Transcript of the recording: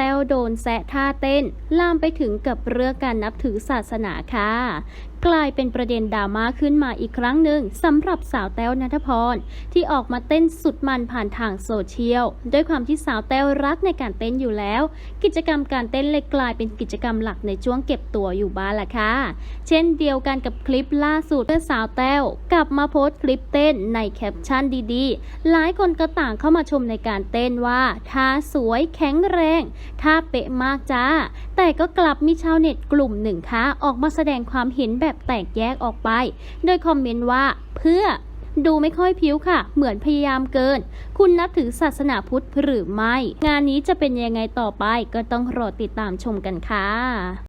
แต้วโดนแซะท่าเต้น ลามไปถึงกับเรื่องการนับถือศาสนาค่ะกลายเป็นประเด็นดราม่าขึ้นมาอีกครั้งหนึ่งสำหรับสาวแต้วนัทพร ที่ออกมาเต้นสุดมันผ่านทางโซเชียลด้วยความที่สาวแต้วรักในการเต้นอยู่แล้ว กิจกรรมการเต้นเลยกลายเป็นกิจกรรมหลักในช่วงเก็บตัวอยู่บ้านละค่ะ เช่นเดียวกันกับคลิปล่าสุดเมื่อสาวแต้วกลับมาโพสต์คลิปเต้นในแคปชั่นดีๆ หลายคนก็ต่างเข้ามาชมในการเต้นว่าท่าสวยแข็งแรงท่าเป๊ะมากจ้าแต่ก็กลับมีชาวเน็ตกลุ่มหนึ่งค่ะออกมาแสดงความเห็นแบบแตกแยกออกไป โดยคอมเมนต์ว่าเพื่อดูไม่ค่อยผิวค่ะ เหมือนพยายามเกิน คุณนับถือศาสนาพุทธหรือไม่ งานนี้จะเป็นยังไงต่อไปก็ต้องรอติดตามชมกันค่ะ